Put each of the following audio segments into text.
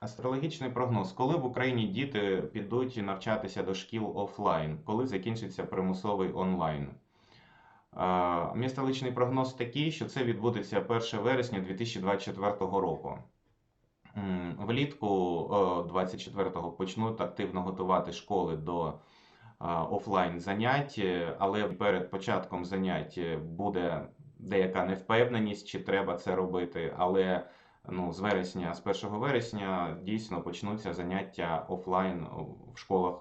Астрологічний прогноз. Коли в Україні діти підуть навчатися до шкіл офлайн? Коли закінчиться примусовий онлайн? Мій прогноз такий, що це відбудеться 1 вересня 2024 року. Влітку 24-го почнуть активно готувати школи до офлайн занять, але перед початком занять буде деяка невпевненість, чи треба це робити. Але ну, з вересня, з 1 вересня дійсно почнуться заняття офлайн в школах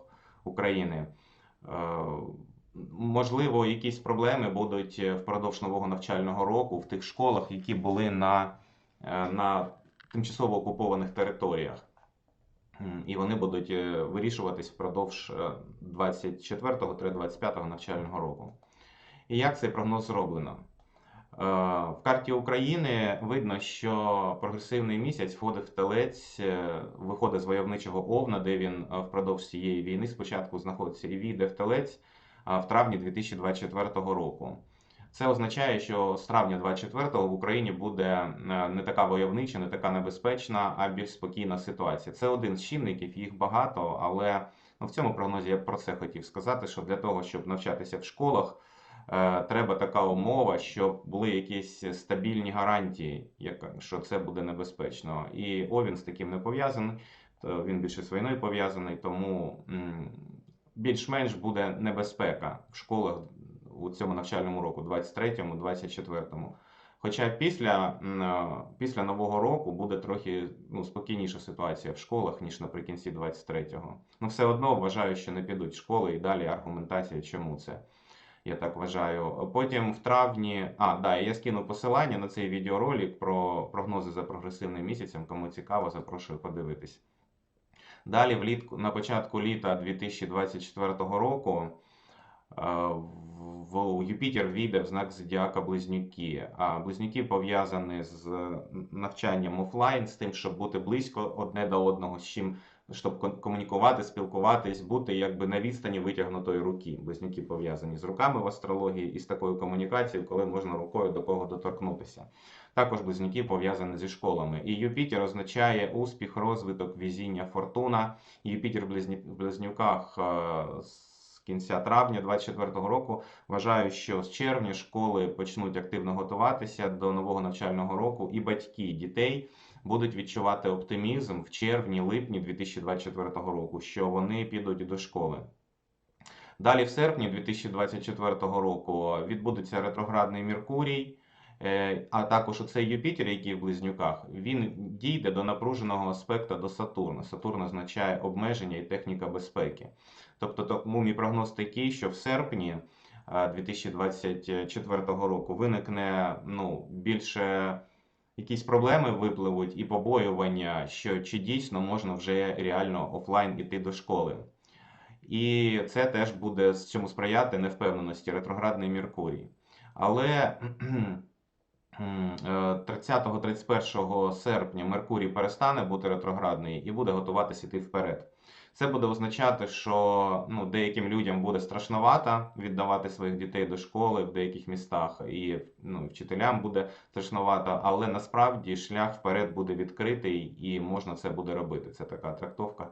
України. Е, Можливо, якісь проблеми будуть впродовж нового навчального року в тих школах, які були на, е, на тимчасово окупованих територіях. І вони будуть е, вирішуватись впродовж 24-25 навчального року. І як цей прогноз зроблено? Е, В карті України видно, що прогресивний місяць входить в телець, е, виходить з войовничого овна, де він е, впродовж цієї війни спочатку знаходиться і війде в телець в травні 2024 року. Це означає, що з травня 2024 в Україні буде не така войовнича, не така небезпечна, а більш спокійна ситуація. Це один з чинників, їх багато, але ну, в цьому прогнозі я про це хотів сказати: що для того, щоб навчатися в школах, треба така умова, щоб були якісь стабільні гарантії, що це буде небезпечно. І Овін з таким не пов'язаний, він більше з війною пов'язаний, тому більш-менш буде небезпека в школах у цьому навчальному року, 23-му, 24-му. Хоча після, е, після Нового року буде трохи ну, спокійніша ситуація в школах, ніж наприкінці 23-го. Ну, все одно вважаю, що не підуть школи і далі аргументація, чому це. Я так вважаю. Потім в травні. А, да, я скину посилання на цей відеоролик про прогнози за прогресивним місяцем. Кому цікаво, запрошую подивитись. Далі, влітку, на початку літа 2024 року е, в Юпітер війде в знак зодіака Близнюки. А близнюки пов'язані з навчанням офлайн, з тим, щоб бути близько одне до одного, з чим щоб комунікувати, спілкуватись, бути якби на відстані витягнутої руки. Близнюки пов'язані з руками в астрології і з такою комунікацією, коли можна рукою до кого доторкнутися. Також близнюки пов'язані зі школами. І Юпітер означає успіх, розвиток, візіння, фортуна. Юпітер в близнюках е, кінця травня 2024 року. Вважаю, що з червня школи почнуть активно готуватися до нового навчального року, і батьки дітей будуть відчувати оптимізм в червні-липні 2024 року, що вони підуть до школи. Далі, в серпні 2024 року, відбудеться ретроградний Меркурій. Е, А також оцей Юпітер, який в близнюках, він дійде до напруженого аспекту до Сатурна. Сатурн означає обмеження і техніка безпеки. Тобто, тому мій прогноз такий, що в серпні е, 2024 року виникне ну, більше якісь проблеми випливуть і побоювання, що чи дійсно можна вже реально офлайн іти до школи. І це теж буде цьому сприяти невпевненості ретроградний Меркурій. Але 30-31 серпня Меркурій перестане бути ретроградний і буде готуватися йти вперед. Це буде означати, що ну, деяким людям буде страшновато віддавати своїх дітей до школи в деяких містах, і ну, вчителям буде страшновато, але насправді шлях вперед буде відкритий і можна це буде робити. Це така трактовка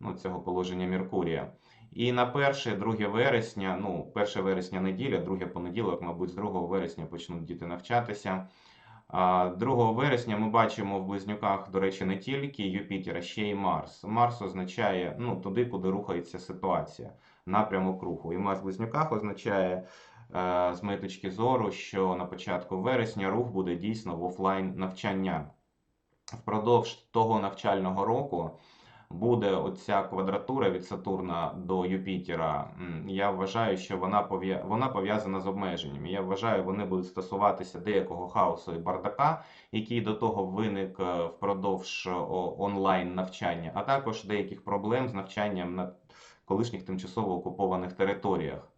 ну, цього положення Меркурія. І на 1-2 вересня, ну, 1 вересня неділя, 2 понеділок, мабуть, з 2 вересня почнуть діти навчатися. 2 вересня ми бачимо в близнюках, до речі, не тільки Юпітер, а ще й Марс. Марс означає ну, туди, куди рухається ситуація, напрямок руху. І Марс в близнюках означає, е, з моєї точки зору, що на початку вересня рух буде дійсно в офлайн навчання. Впродовж того навчального року буде оця квадратура від Сатурна до Юпітера. Я вважаю, що вона пов'я... вона пов'язана з обмеженнями. Я вважаю, вони будуть стосуватися деякого хаосу і бардака, який до того виник е, впродовж онлайн навчання, а також деяких проблем з навчанням на колишніх тимчасово окупованих територіях.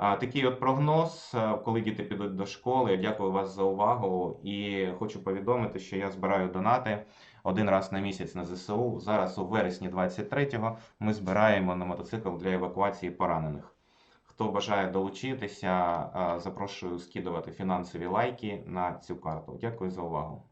Такий от прогноз, е, коли діти підуть до школи. Дякую вас за увагу і хочу повідомити, що я збираю донати один раз на місяць на ЗСУ. Зараз у вересні 23-го ми збираємо на мотоцикл для евакуації поранених. Хто бажає долучитися, е, запрошую скидувати фінансові лайки на цю карту. Дякую за увагу.